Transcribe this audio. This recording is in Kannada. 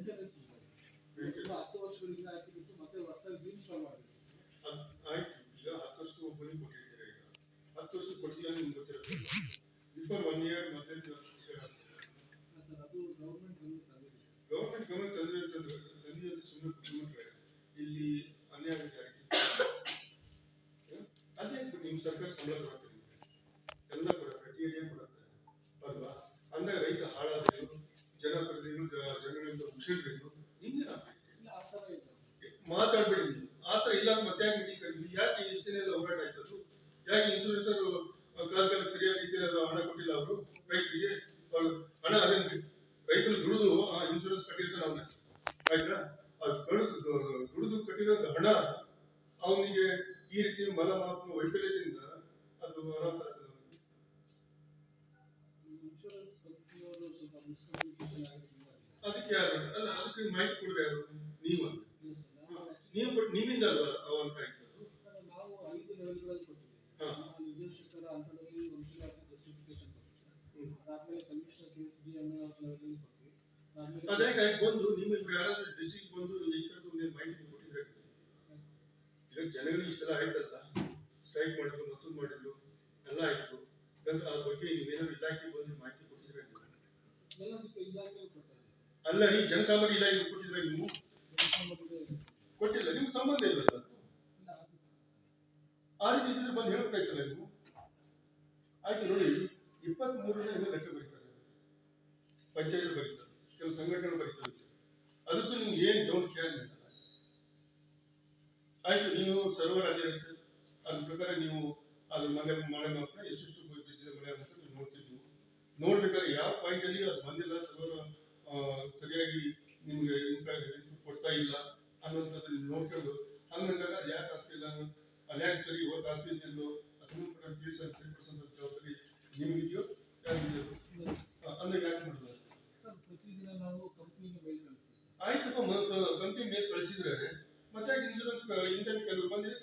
ಮೇಂಟೆನೆನ್ಸ್. ಹತ್ತು ವರ್ಷಗಳಿಂದ ಹಾಕಿಬಿಟ್ಟು ಮತ್ತೆ ಹೊಸದಾಗಿ ರೀಇನ್ಸ್ಟಾಲ್ ಆಗಿದೆ ಅದ್ ಆಯ್ತು ಈಗ ಹತ್ತು ವರ್ಷ ಒಬ್ಬನಿಗೆ ಕೊಟ್ಟಿದ್ದೀರಾ ಈಗ ಹತ್ತು ವರ್ಷ ಕೊಟ್ಟಿಲ್ಲ ನಿಮ್ಗೆ ಒನ್ ಇಯರ್ ಮತ್ತೆ ಗೌರ್ಮೆಂಟ್ ಗೌರ್ಮೆಂಟ್ ಗಮನ ತಂದ್ರೆ ತಂದೆ ಸುಮ್ಮನೆ ಕುಟುಂಬಕ್ಕೆ ಇಲ್ಲಿ ಅನ್ಯಾಯ ಅದೇ ನಿಮ್ಮ ಸರ್ಕಾರ ಸಂಬಳ ಕೊಡುತ್ತೆ. ಎಲ್ಲ ಕೊಡುತ್ತೆ ಟಿ ಎ ಕೊಡುತ್ತೆ ಆ ಇಲ್ಲ ಸರ್ ಮಾತಾಡ್ಬೇಡಿ ನೀವು. ಆ ಥರ ಇಲ್ಲ ಮತ್ತೆ ಯಾಕೆ ಮೀಟಿಂಗ್ ಯಾಕೆ ಇಷ್ಟು ದಿನ ಎಲ್ಲ ಹೋರಾಟ ಆಯ್ತದ್ದು ಯಾಕೆ ಇನ್ಶೂರೆನ್ಸ್ ಅವರು ಕಾಲ ಕಾಲ ಸರಿಯಾದ ರೀತಿಯಲ್ಲಿ ಹಣ ಕೊಟ್ಟಿಲ್ಲ ಅವರು? ರೈತರಿಗೆ ಹಣ ಅದೇನು ರೈತರು ದುಡಿದು ಆ ಇನ್ಶೂರೆನ್ಸ್ ಕಟ್ಟಿರ್ತಾನೆ ಅವ್ನ ಆಯ್ತಾ? ಅದು ಕಳೆದು ದುಡಿದು ಕಟ್ಟಿರೋ ಹಣ ಅವನಿಗೆ ಈ ರೀತಿ ಮಲಮಾಪ ವೈಫಲ್ಯದಿಂದ ಅದು ಅನಾಥ. ಇನ್ಶೂರೆನ್ಸ್ ಕಂಪ್ನಿಯವರು ಸ್ವಲ್ಪ ಮಿಸ್ಕಮ್ಯುನಿಕೇಶನ್ ಆಗಿರೋದ್ರಿಂದ ಅದಕ್ಕೆ ಯಾರು? ಅಲ್ಲ ಅದಕ್ಕೆ ಮಾಹಿತಿ ಕೊಡೋದು ಯಾರು? ನೀವು ನಾವು ಕೊಟ್ಟು ನಿಮ್ಮಿಂದ ಅಲ್ವಾ ಅವಂತ ಆಯ್ತು ನಾವು ಐದು ಲೆವೆಲ್ಗಳಲ್ಲಿ ಕೊಟ್ಟಿದ್ದೀವಿ ಹಾ. ನಮ್ಮ ನಿರ್ದೇಶಕರ ಹಂತದಲ್ಲಿ ವಂಶೀಯ ಜಸ್ಟಿಫಿಕೇಶನ್ ಕೊಟ್ಟಿದ್ದೀವಿ ಹ್ಮ್. ಅದಾದ್ಮೇಲೆ commissioner K S D M ಲೆವೆಲಲ್ಲಿ ಕೊಟ್ವಿ ಅದೇ ಅದಾದ್ಮೇಲೆ ಬಂದು ನಿಮ್ಮ ಯಾರಾದ್ರೂ ಡಿಸ್ಟ್ರಿಕ್ಟ್ ಬಂದು ಈ ಥರದ್ದು ನೀವು ಮಾಹಿತಿ ಕೊಟ್ಟಿದ್ರೆ ಈಗ ಜನಗಳಿಗೆ ಇಷ್ಟೆಲ್ಲ ಆಯ್ತಲ್ಲ? ಸ್ಟ್ರೈಕ್ ಮಾಡಿದ್ರು ಮತ್ತೊಂದು ಮಾಡಿದ್ರು ಎಲ್ಲ ಆಯ್ತು. ಅದ್ರ ಅದ್ರ ಬಗ್ಗೆ ನೀವೇನಾದ್ರು ಇಲಾಖೆ ಬಂದು ಮಾಹಿತಿ ಕೊಟ್ಟಿದ್ರೆ? ಎಲ್ಲದಕ್ಕೂ ಇಲಾಖೆ ಅಲ್ಲ, ಈ ಜನಸಾಮಾನ್ಯ ಇಲಾಖೆ ಕೊಟ್ಟಿದ್ರೆ ನೀವು? ಕೊಟ್ಟಿಲ್ಲ, ನಿಮ್ಗೆ ಸಂಬಂಧ ಇಲ್ಲ. ಆ ರೀತಿ ಇದ್ರೆ ಬಂದು ಹೇಳ್ಬೇಕಾಯ್ತಲ್ಲ ನೀವು? ಆಯ್ತು ನೋಡಿ ಇಪ್ಪತ್ತ್ ಮೂರನೇ ಲೆಕ್ಕ ಬರೀತಾರೆ. ಪಂಚಾಯತ್ ಬರೀತಾರೆ, ಕೆಲವು ಸಂಘಟನೆಗಳು ಬರೀತಾರೆ. ಅದಕ್ಕೂ ನಿಮ್ಗೆ ಏನ್ ಡೌಟ್ ಕೇರ್ ಆಯ್ತು, ನೀವು ಸರ್ವರ್ ಅಲ್ಲಿ ಇರುತ್ತೆ. ಅದ್ರ ಪ್ರಕಾರ ನೀವು ಅದ್ರ ಮನೆ ಮಳೆ ಮಾತ್ರ ಎಷ್ಟೆಷ್ಟು ಮಳೆ ಅಂತ ನೀವು ನೋಡ್ಬೇಕಾದ್ರೆ ಯಾವ ಪಾಯಿಂಟ್ ಅಲ್ಲಿ ಅದು ಬಂದಿಲ್ಲ ಸರ್ವರ್ ಸರಿಯಾಗಿ ನಿಮ್ಗೆ ಇನ್ಫ್ರಾ- ಕೊಡ್ತಾ ಇಲ್ಲ ಅನ್ನೋಂಥದ್ದು ನೀವು ನೋಡ್ಕೊಂಡು ಹಂಗಂದಾಗ ಅದು ಯಾಕೆ ಆಗ್ತಿಲ್ಲ? ಅದು ಯಾಕೆ ಸರಿ ಇವತ್ತು ಆಗ್ತಿದ್ದಿಲ್ಲೋ ಸಂಬಂಧಪಟ್ಟ ತಿಳಿಸೋ ಸರಿ ಪರ್ಸೆಂಟ್ ಜವಾಬ್ದಾರಿ ನಿಮ್ಗಿದೆಯೋ? ಯಾರಿದೆಯೋ ಅಂದಾಗ ಯಾಕೆ ಮಾಡಿದ್ರು ಸರ್ ಪ್ರತಿದಿನ ನಾವು ಕಂಪ್ನಿಗೆ ಮೇಲ್ ಕಳಿಸ್ತೀವಿ ಸರ್. ಆಯ್ತಪ್ಪ ಕಂಪ್ನಿ ಮೇಲೆ ಕಳಿಸಿದ್ರೆ ಮತ್ತೆ ಇನ್ಶೂರೆನ್ಸ್ ಇನ್ಕಮ್ ಕೆಲವರು ಬಂದಿದೆ